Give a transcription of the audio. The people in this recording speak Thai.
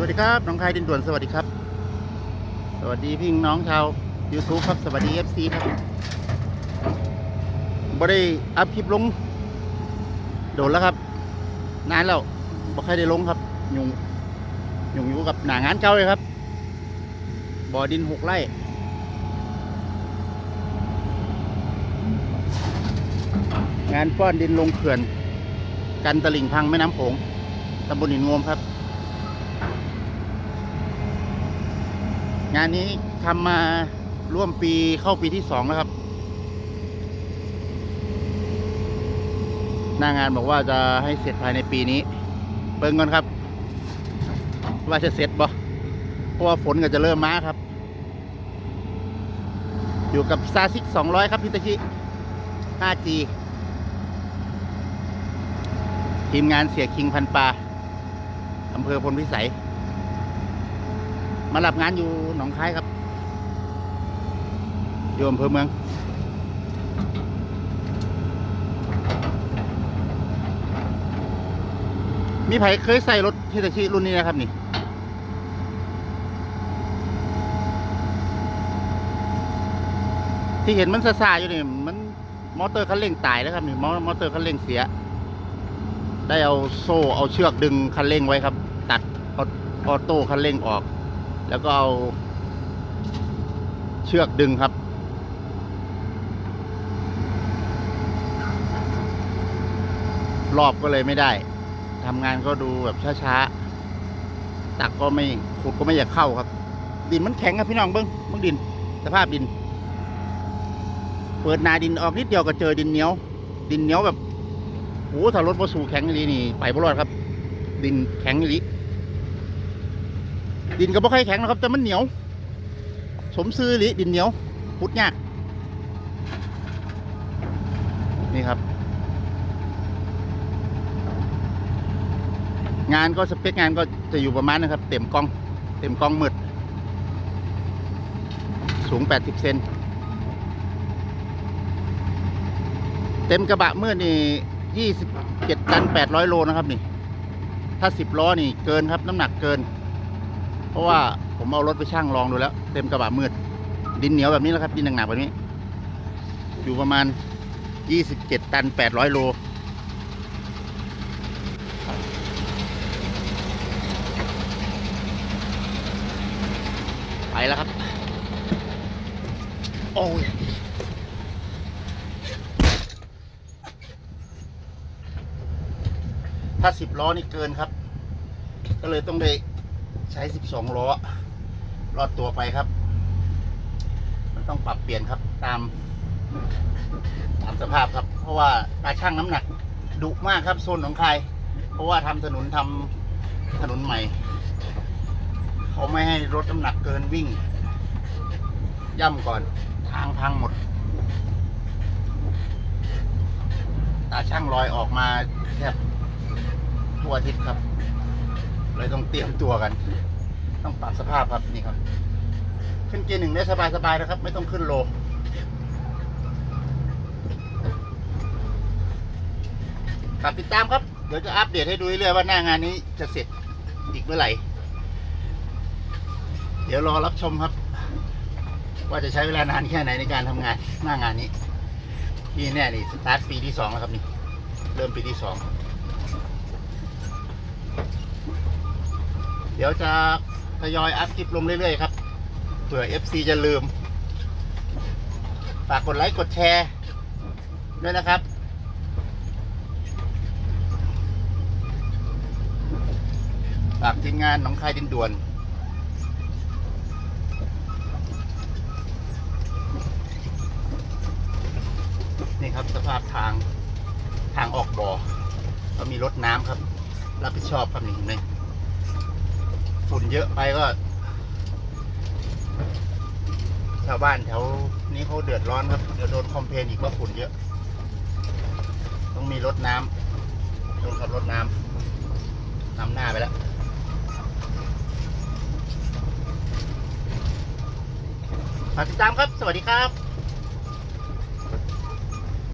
วัสดีครับน้องคายดินด่วนสวัสดีครับ สวัสดีพี่น้องชาว YouTube ครับ สวัสดี FC ครับบ่ได้อัพคลิปลง โดนแล้วครับ นานแล้วบ่ค่อยได้ลงครับ ยุงยุงอยู่กับหนางานเก่าเลยครับ บ่อดินหกไร่งานป้อนดินลงเขื่อน กันตลิ่งพังแม่น้ำโขงตำบลหินงวมครับ งานนี้ทำมาร่วมปีเข้าปีที่สองแล้วครับ หน้างานบอกว่าจะให้เสร็จภายในปีนี้ เบิ่งก่อนครับ ว่าจะเสร็จบ่เพราะว่าฝนก็จะเริ่มมาครับ อยู่กับซาซิก200 ครับพิตาชิ 5G ทีมงานเสียคิงพันปลาอำเภอพลพิสัย มารับงานอยู่หนองคายครับอยู่อำเภอเมืองมีไผเคยใส่รถฮิตาชิรุ่นนี้นะครับนี่ที่เห็นมันซาๆอยู่นี่มันมอเตอร์คันเร่งตายแล้วครับนี่มอมอเตอร์คันเร่งเสีย ได้เอาโซ่เอาเชือกดึงคันเร่งไว้ครับ ตัดออออโต้คันเร่งออก แล้วก็เอาเชือกดึงครับ รอบก็เลยไม่ได้ทำงานก็ดูแบบช้าๆ ตักก็ไม่ขุดก็ไม่อยากเข้าครับ ดินมันแข็งครับพี่น้องเบิ้งเบิ้งดิน สภาพดิน เปิดนาดินออกนิดเดียวก็เจอดินเหนียว ดินเหนียวแบบโอ้ถ้ารถมาสู่แข็งอีหลีนี่ ไปบ่รอดครับ ดินแข็งอีหลี ดินก็บ่ค่อยแข็งนะครับ แต่มันเหนียว สมซื้ออีหลีดินเหนียวพุดยากนี่ครับ งานก็สเปคงานก็จะอยู่ประมาณนะครับ เต็มกล้อง เต็มกล้องมืดสูง 80 เซนเต็มกระบะมืดนี่27ตัน800 โลนะครับนี่ ถ้า 10 ล้อนี่เกินครับ น้ำหนักเกิน เพราะว่าผมเอารถไปช่างลองดูแล้ว เต็มกระบะมืด ดินเหนียวแบบนี้แล้วครับ ดินหนักๆแบบนี้ อยู่ประมาณ 27 ตัน 800 โลไปแล้วครับ โอ้ยถ้าสิบล้อนี่เกินครับ ก็เลยต้องได้ ใช้สิบสองล้อ รอดตัวไปครับ มันต้องปรับเปลี่ยนครับตาม ตามสภาพครับ เพราะว่าตาช่างน้ำหนักดุมากครับโซนของใคร เพราะว่าทำถนนทำถนนใหม่ เขาไม่ให้รถน้ำหนักเกินวิ่ง ย่ำก่อนทางพังหมด ตาช่างลอยออกมาแทบทั่วอาทิศครับ เลยต้องเตรียมตัวกัน ต้องปรับสภาพครับนี่ครับ ขึ้นเกียร์หนึ่งได้สบายๆนะครับ ไม่ต้องขึ้นโลฝากติดตามครับ เดี๋ยวจะอัปเดตให้ดูเรื่อยๆว่าหน้างานนี้จะเสร็จอีกเมื่อไหร่ เดี๋ยวรอรับชมครับ ว่าจะใช้เวลานานแค่ไหนในการทำงานหน้างานนี้ ที่แน่นี่สตาร์ทปีที่สองแล้วครับนี่ เริ่มปีที่สอง เดี๋ยวจะทยอยอัพคลิปลงเรื่อยๆครับเผื่อ FC จะลืม ฝากกดไลค์กดแชร์ด้วยนะครับ ฝากทีมงานหนองคายดินด่วนนี่ครับสภาพทางทางออกบ่อก็มีรถน้ำครับ รับผิดชอบครับนี่เห็นไหม ฝุ่นเยอะไปก็ ชาวบ้านแถวนี้เขาเดือดร้อนครับเดี๋ยวโดนคอมเพลนอีกว่าฝุ่นเยอะ ต้องมีรถน้ำโดนขับรถน้ำนำหน้าไปแล้วฝากติดตามครับ สวัสดีครับ